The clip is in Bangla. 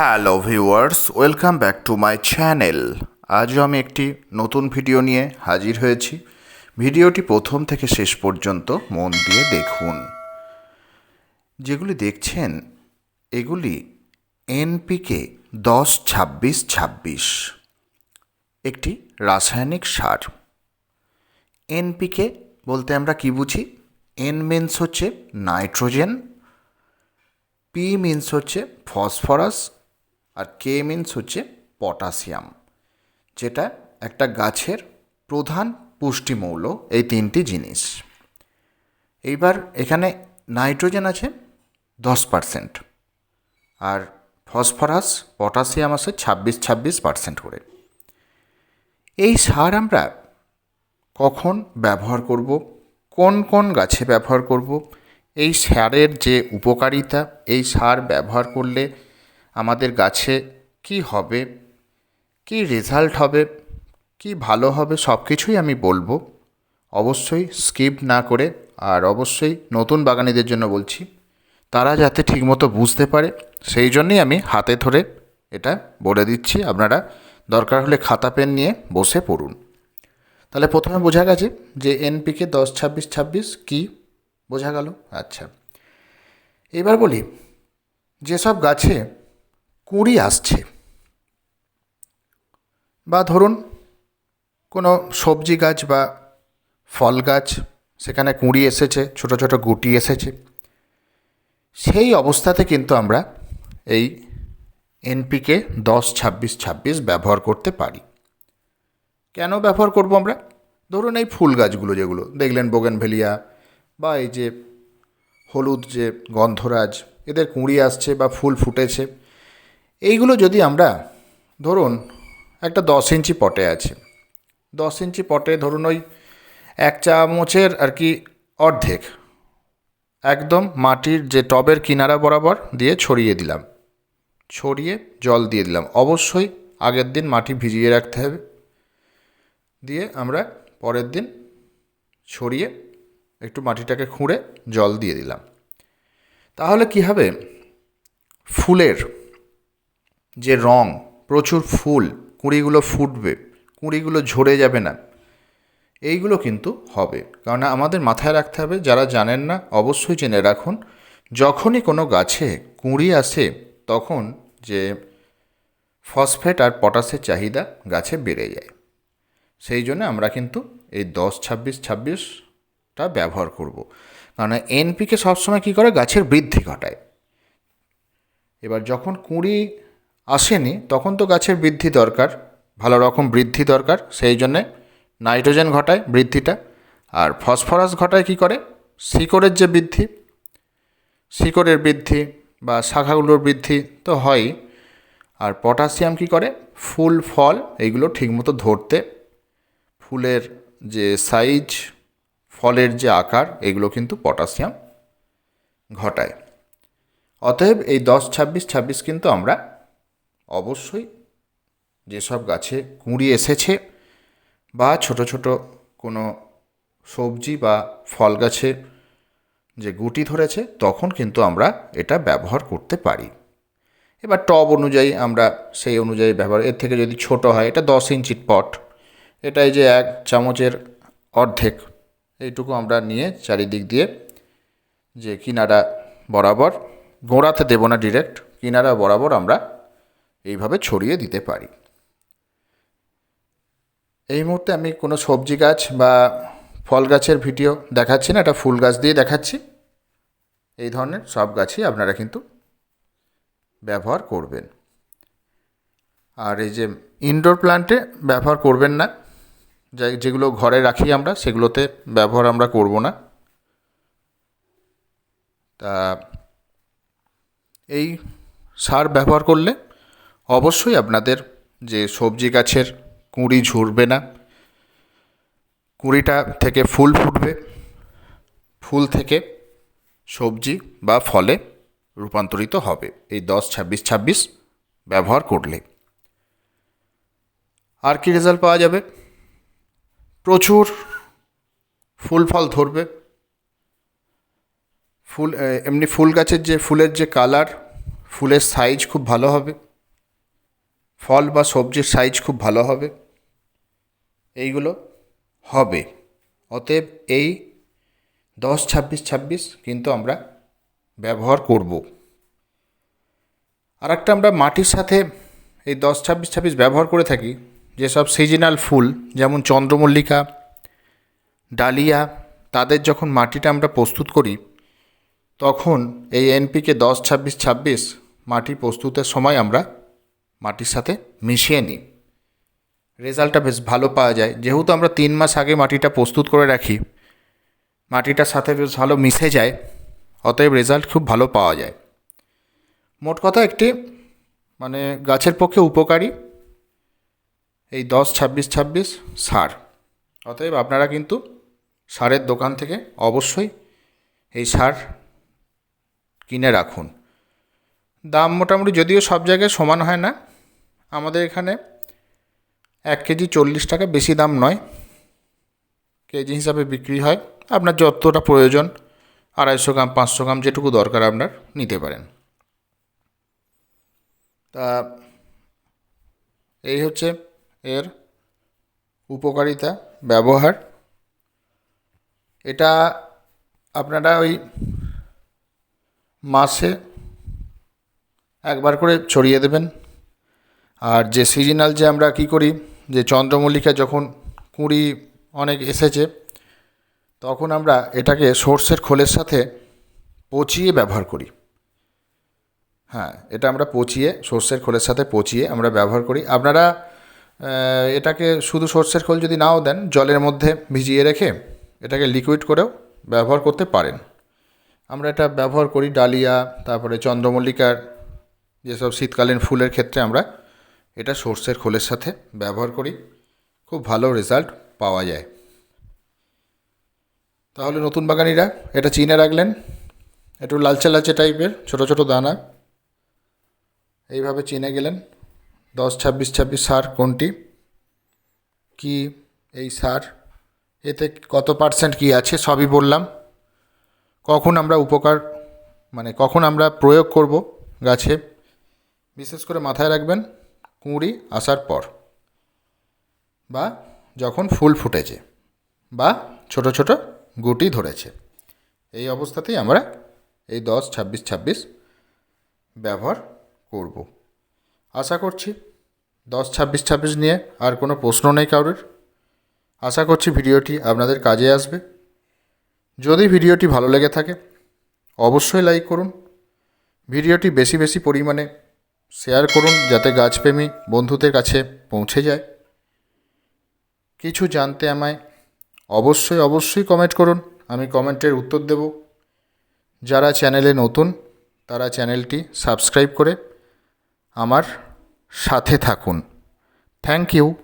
Hello viewers, welcome back to my channel. আজও আমি একটি নতুন ভিডিও নিয়ে হাজির হয়েছি। ভিডিওটি প্রথম থেকে শেষ পর্যন্ত মন দিয়ে দেখুন। যেগুলি দেখছেন, এগুলি এনপিকে দশ ছাব্বিশ ছাব্বিশ। একটি রাসায়নিক সার। এনপিকে বলতে আমরা কি বুঝি? এন মিন্স হচ্ছে নাইট্রোজেন, পি মিন্স হচ্ছে ফসফরাস আর কে মিন্স হচ্ছে পটাশিয়াম যেটা একটা গাছের প্রধান পুষ্টিমৌল এই তিনটি জিনিস। এইবার এখানে নাইট্রোজেন আছে দশ পারসেন্ট আর ফসফরাস, পটাশিয়াম আছে ছাব্বিশ ছাব্বিশ পার্সেন্ট করে। এই সার আমরা কখন ব্যবহার করব, কোন কোন গাছে ব্যবহার করব, এই সারের যে উপকারিতা, এই সার ব্যবহার করলে আমাদের গাছে কি হবে, কি রেজাল্ট হবে, কি ভালো হবে সব কিছুই আমি বলব। অবশ্যই স্কিপ না করে আর অবশ্যই নতুন বাগানিদের জন্য বলছি, তারা যাতে ঠিকমতো বুঝতে পারে, সেই জন্যই আমি হাতে ধরে এটা বলে দিচ্ছি। আপনারা দরকার হলে খাতা, পেন নিয়ে বসে পড়ুন। তাহলে প্রথমে বোঝা গেছে যে এনপিকে দশ, ছাব্বিশ ছাব্বিশ কী বোঝা গেল? আচ্ছা। এবার বলি, যেসব গাছে কুঁড়ি আসছে। বা ধরুন, কোনো সবজি গাছ বা ফল গাছ, সেখানে কুঁড়ি এসেছে, ছোট ছোট গুটি এসেছে। সেই অবস্থাতে কিন্তু আমরা এই এনপিকে দশ, ছাব্বিশ ছাব্বিশ ব্যবহার করতে পারি। কেন ব্যবহার করব আমরা? ধরুন এই ফুল গাছগুলো যেগুলো, দেখলেন বোগেনভেলিয়া বা এই যে হলুদ যে গন্ধরাজ, এদের কুঁড়ি আসছে বা ফুল ফুটেছে। এইগুলো যদি আমরা ধরুন একটা দশ ইঞ্চি পটে আছে, দশ ইঞ্চি পটে ধরুন ওই এক চামচের আর কি অর্ধেক একদম মাটির যে টবের কিনারা বরাবর দিয়ে ছড়িয়ে দিলাম। ছড়িয়ে জল দিয়ে দিলাম। অবশ্যই আগের দিন মাটি ভিজিয়ে রাখতে হবে। দিয়ে আমরা পরের দিন ছড়িয়ে একটু মাটিটাকে খুঁড়ে জল দিয়ে দিলাম। তাহলে কি হবে? ফুলের যে রং, প্রচুর ফুল, কুঁড়িগুলো ফুটবে, কুঁড়িগুলো ঝরে যাবে না। এইগুলো কিন্তু হবে। কারণ আমাদের মাথায় রাখতে হবে, যারা জানেন না, অবশ্যই জেনে রাখুন, যখনই কোনো গাছে কুঁড়ি আসে, তখন যে ফসফেট আর পটাশের চাহিদা গাছে বেড়ে যায়। সেই জন্য আমরা কিন্তু এই দশ, ছাব্বিশ, ছাব্বিশটা ব্যবহার করব। কারণ এনপিকে সবসময় কী করে? গাছের বৃদ্ধি ঘটায়। এবার যখন কুঁড়ি আসেনি, তখন তো গাছের বৃদ্ধি দরকার, ভালো রকম বৃদ্ধি দরকার, সেই জন্যে নাইট্রোজেন ঘটায় বৃদ্ধিটা। আর ফসফরাস ঘটায় কী করে? শিকড়ের যে বৃদ্ধি, শিকড়ের বৃদ্ধি বা শাখাগুলোর বৃদ্ধি তো হয়ই। আর পটাশিয়াম কী করে? ফুল, ফল, এইগুলো ঠিকমতো ধরতে। ফুলের যে সাইজ, ফলের যে আকার, এগুলো কিন্তু পটাশিয়াম ঘটায়। অতএব এই দশ, ছাব্বিশ ছাব্বিশ কিন্তু আমরা অবশ্যই যেসব গাছে কুঁড়ি এসেছে বা ছোট ছোট কোনো সবজি বা ফল গাছে যে গুটি ধরেছে, তখন কিন্তু আমরা এটা ব্যবহার করতে পারি। এবার টব অনুযায়ী আমরা সেই অনুযায়ী ব্যবহার, এর থেকে যদি ছোট হয়, এটা দশ ইঞ্চির পট, এটাই যে এক চামচের অর্ধেক, এইটুকু আমরা নিয়ে চারিদিক দিয়ে যে কিনারা বরাবর, গোড়াতে দেবো না ডিরেক্ট কিনারা বরাবর আমরা এইভাবে ছড়িয়ে দিতে পারি। এই মুহূর্তে আমি কোনো সবজি গাছ বা ফল গাছের ভিডিও দেখাচ্ছি না, এটা ফুল গাছ দিয়ে দেখাচ্ছি। এই ধরনের সব গাছই আপনারা কিন্তু ব্যবহার করবেন। আর এই যে ইনডোর প্ল্যান্টে ব্যবহার করবেন না যেগুলো ঘরে রাখি আমরা, সেগুলোতে ব্যবহার আমরা করব না। তা এই সার ব্যবহার করলে অবশ্যই আপনাদের যে সবজি গাছের কুঁড়ি ঝরবে না, কুঁড়িটা থেকে ফুল ফুটবে, ফুল থেকে সবজি বা ফলে রূপান্তরিত হবে। এই দশ ছাব্বিশ ছাব্বিশ ব্যবহার করলে। আর কি রেজাল্ট পাওয়া যাবে? প্রচুর ফুল ফল ধরবে। ফুল এমনি ফুল গাছের যে, ফুলের যে কালার ফুলের সাইজ খুব ভালো হবে। ফল বা সবজির সাইজ খুব ভালো হবে। এইগুলো হবে। অতএব এই দশ ছাব্বিশ ছাব্বিশ কিন্তু আমরা ব্যবহার করব। আর একটা আমরা মাটির সাথে এই দশ ছাব্বিশ ছাব্বিশ ব্যবহার করে থাকি, যেসব সিজনাল ফুল যেমন চন্দ্রমল্লিকা, ডালিয়া, তাদের যখন মাটিটা আমরা প্রস্তুত করি, তখন এই এনপিকে দশ ছাব্বিশ ছাব্বিশ মাটি প্রস্তুতের সময় আমরা মাটির সাথে মিশিয়ে নিই রেজাল্টটা বেশ ভালো পাওয়া যায়। যেহেতু আমরা তিন মাস আগে মাটিটা প্রস্তুত করে রাখি মাটিটার সাথে বেশ ভালো মিশে যায়, অতএব রেজাল্ট খুব ভালো পাওয়া যায়। মোট কথা একটি মানে গাছের পক্ষে উপকারী এই দশ, ছাব্বিশ ছাব্বিশ সার। অতএব আপনারা কিন্তু সারের দোকান থেকে অবশ্যই এই সার কিনে রাখুন। মোটামুটি যদিও সব জায়গায় সমান হয় না, আমাদের এখানে এক কেজি চল্লিশ টাকা বেশি দাম নয়। কেজি হিসাবে বিক্রি হয়। আপনার যতটা প্রয়োজন, আড়াইশো গ্রাম, পাঁচশো গ্রাম যেটুকু দরকার আপনার নিতে পারেন। তা এই হচ্ছে এর উপকারিতা, ব্যবহার। এটা আপনারা ওই মাসে একবার করে ছড়িয়ে দেবেন। আর যে সিজনাল যে আমরা কী করি, যে চন্দ্রমল্লিকা যখন কুঁড়ি অনেক এসেছে, তখন আমরা এটাকে সর্ষের খোলের সাথে পচিয়ে ব্যবহার করি। হ্যাঁ এটা আমরা পচিয়ে, সর্ষের খোলের সাথে পচিয়ে আমরা ব্যবহার করি। আপনারা এটাকে শুধু সর্ষের খোল যদি নাও দেন, জলের মধ্যে ভিজিয়ে রেখে এটাকে লিকুইড করেও ব্যবহার করতে পারেন। আমরা এটা ব্যবহার করি ডালিয়া, তারপরে চন্দ্রমল্লিকার যেসব শীতকালীন ফুলের ক্ষেত্রে আমরা এটা সর্ষের খোলের সাথে ব্যবহার করি, খুব ভালো রেজাল্ট পাওয়া যায়। তাহলে নতুন বাগানিরা এটা চিনে রাখলেন, একটু লালচে লালচে টাইপের, ছোট ছোট দানা, এইভাবে চিনে গেলেন, দশ ছাব্বিশ ছাব্বিশ সার কোনটি, কি এই সার, এতে কত পার্সেন্ট কি আছে সবই বললাম, কখন আমরা উপকার মানে কখন আমরা প্রয়োগ করব গাছে বিশেষ করে মাথায় রাখবেন, কুঁড়ি আসার পর বা যখন ফুল ফুটেছে বা ছোট ছোট গুটি ধরেছে, এই অবস্থাতেই আমরা এই দশ, ছাব্বিশ ছাব্বিশ ব্যবহার করব। আশা করছি দশ, ছাব্বিশ ছাব্বিশ নিয়ে আর কোনো প্রশ্ন নেই কারোর। আশা করছি ভিডিওটি আপনাদের কাজে আসবে। যদি ভিডিওটি ভালো লেগে থাকে, অবশ্যই লাইক করুন। ভিডিওটি বেশি বেশি পরিমাণে শেয়ার করুন যাতে গাছপ্রেমী বন্ধুদের কাছে পৌঁছে যায়। কিছু জানতে আমায় অবশ্যই অবশ্যই কমেন্ট করুন। আমি কমেন্টের উত্তর দেব। যারা চ্যানেলে নতুন, তারা চ্যানেলটি সাবস্ক্রাইব করে আমার সাথে থাকুন। Thank you